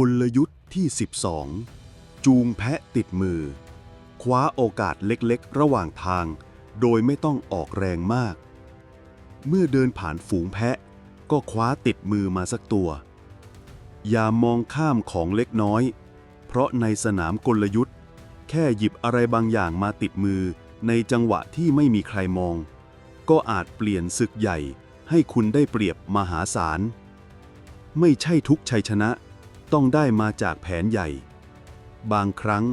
กลยุทธ์ที่ 12 จูงแพะติดมือ คว้าโอกาสเล็กๆ ระหว่างทาง โดยไม่ต้องออกแรงมาก เมื่อเดินผ่านฝูงแพะ ก็คว้าติดมือมาสักตัว อย่ามองข้ามของเล็กน้อย เพราะในสนามกลยุทธ์ แค่หยิบอะไรบางอย่างมาติดมือในจังหวะที่ไม่มีใครมอง ก็อาจเปลี่ยนศึกใหญ่ให้คุณได้เปรียบมหาศาล ไม่ใช่ทุกชัยชนะ ต้องได้มาจากแผนใหญ่ บางครั้ง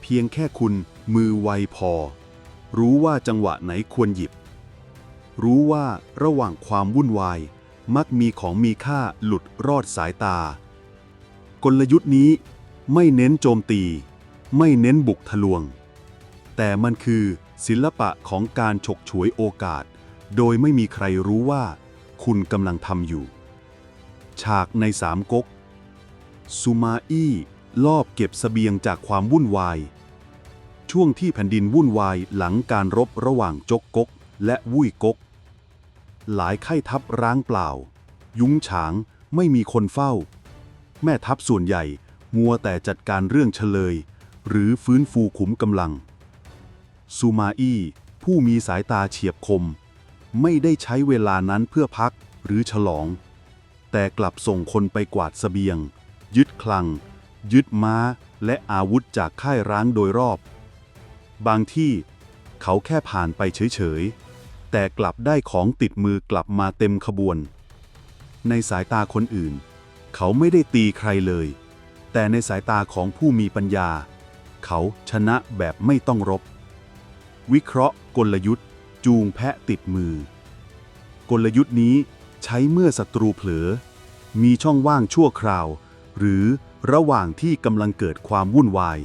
เพียงแค่คุณมือไวพอ รู้ว่าจังหวะไหนควรหยิบ รู้ว่าระหว่างความวุ่นวาย มักมีของมีค่าหลุดรอดสายตา กลยุทธ์นี้ไม่เน้นโจมตี ไม่เน้นบุกทะลวง แต่มันคือศิลปะของการฉกฉวยโอกาส โดยไม่มีใครรู้ว่า คุณกำลังทำอยู่ ฉากในสามก๊ก ซูมาอี้ลอบเก็บเสบียงจากความวุ่นวาย ช่วงที่แผ่นดินวุ่นวายหลังการรบระหว่างจกกกและวุ้ยกก หลายค่ายทัพร้างเปล่า ยุ้งฉางไม่มีคนเฝ้า แม่ทัพส่วนใหญ่มัวแต่จัดการเรื่องเฉลย หรือฟื้นฟูขุมกำลัง ซูมาอี้ผู้มีสายตาเฉียบคม ไม่ได้ใช้เวลานั้นเพื่อพักหรือฉลอง แต่กลับส่งคนไปกวาดเสบียง ยึดคลัง ยึดม้า และอาวุธจากค่ายร้างโดยรอบ บางที่เขาแค่ผ่านไปเฉยๆ แต่กลับได้ของติดมือกลับมาเต็มขบวน ในสายตาคนอื่น เขาไม่ได้ตีใครเลย แต่ในสายตาของผู้มีปัญญา เขาชนะแบบไม่ต้องรบ วิเคราะห์กลยุทธ์ จูงแพะติดมือ กลยุทธ์นี้ใช้เมื่อศัตรูเผลอ มีช่องว่างชั่วคราว หรือระหว่างที่กำลังเกิดความวุ่นวาย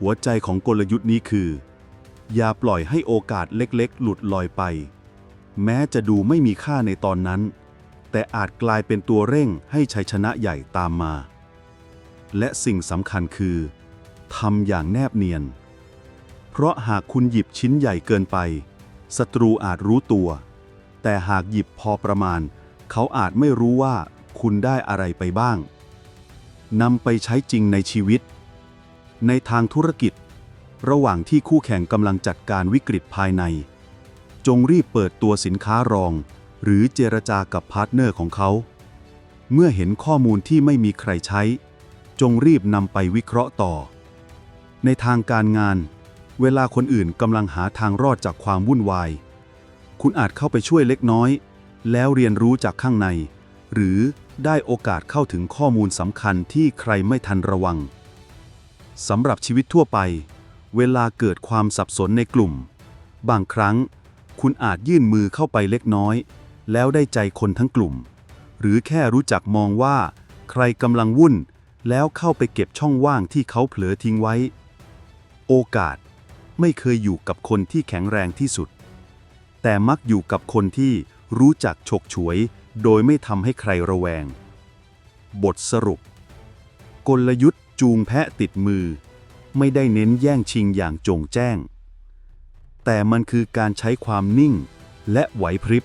หัวใจของกลยุทธ์นี้คือ อย่าปล่อยให้โอกาสเล็กๆ หลุดลอยไป แม้จะดูไม่มีค่าในตอนนั้น แต่อาจกลายเป็นตัวเร่งให้ชัยชนะใหญ่ตามมา และสิ่งสำคัญคือทำอย่างแนบเนียน เพราะหากคุณหยิบชิ้นใหญ่เกินไปศัตรูอาจรู้ตัว แต่หากหยิบพอประมาณ เขาอาจไม่รู้ว่าคุณได้อะไรไปบ้าง นำไปใช้จริงในชีวิต ในทางธุรกิจ ระหว่างที่คู่แข่งกำลังจัดการวิกฤตภายใน จงรีบเปิดตัวสินค้ารอง หรือเจรจากับพาร์ทเนอร์ของเขา เมื่อเห็นข้อมูลที่ไม่มีใครใช้ จงรีบนำไปวิเคราะห์ต่อ ในทางการงาน เวลาคนอื่นกำลังหาทางรอดจากความวุ่นวาย คุณอาจเข้าไปช่วยเล็กน้อย แล้วเรียนรู้จากข้างใน หรือ ได้โอกาสเข้าถึงข้อมูลสำคัญที่ใครไม่ทันระวังสำหรับชีวิตทั่วไป เวลาเกิดความสับสนในกลุ่ม บางครั้ง คุณอาจยื่นมือเข้าไปเล็กน้อย แล้วได้ใจคนทั้งกลุ่ม หรือแค่รู้จักมองว่า ใครกำลังวุ่น แล้วเข้าไปเก็บช่องว่างที่เขาเผลอทิ้งไว้ โอกาสไม่เคยอยู่กับคนที่แข็งแรงที่สุด แต่มักอยู่กับคนที่รู้จักฉกฉวย โดยไม่ทำให้ใครระแวง บทสรุป กลยุทธ์จูงแพะติดมือ ไม่ได้เน้นแย่งชิงอย่างจงแจ้ง แต่มันคือการใช้ความนิ่งและไหวพริบ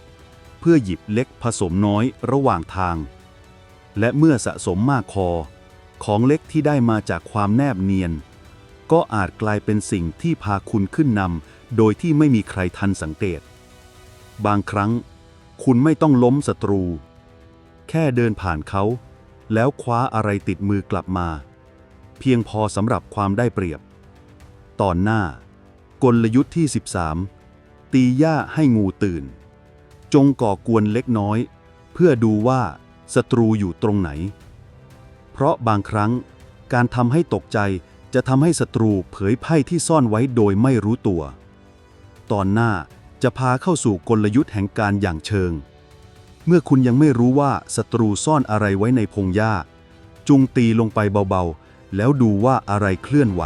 เพื่อหยิบเล็กผสมน้อยระหว่างทาง และเมื่อสะสมมากพอของเล็กที่ได้มาจากความแนบเนียน ก็อาจกลายเป็นสิ่งที่พาคุณขึ้นนำโดยที่ไม่มีใครทันสังเกต บางครั้ง คุณไม่ต้องล้มศัตรู แค่เดินผ่านเขา แล้วคว้าอะไรติดมือกลับมา เพียงพอสำหรับความได้เปรียบ ตอนหน้า กลยุทธ์ที่ 13 ตีหญ้าให้งูตื่น จงก่อกวนเล็กน้อย เพื่อดูว่าศัตรูอยู่ตรงไหน เพราะบางครั้งการทำให้ตกใจจะทำให้ศัตรูเผยไพ่ที่ซ่อนไว้โดยไม่รู้ตัว ตอนหน้า จะพาเข้าสู่กลยุทธ์แห่งการอย่างเชิง เมื่อคุณยังไม่รู้ว่าศัตรูซ่อนอะไรไว้ในพงหญ้า จุงตีลงไปเบาๆ แล้วดูว่าอะไรเคลื่อนไหว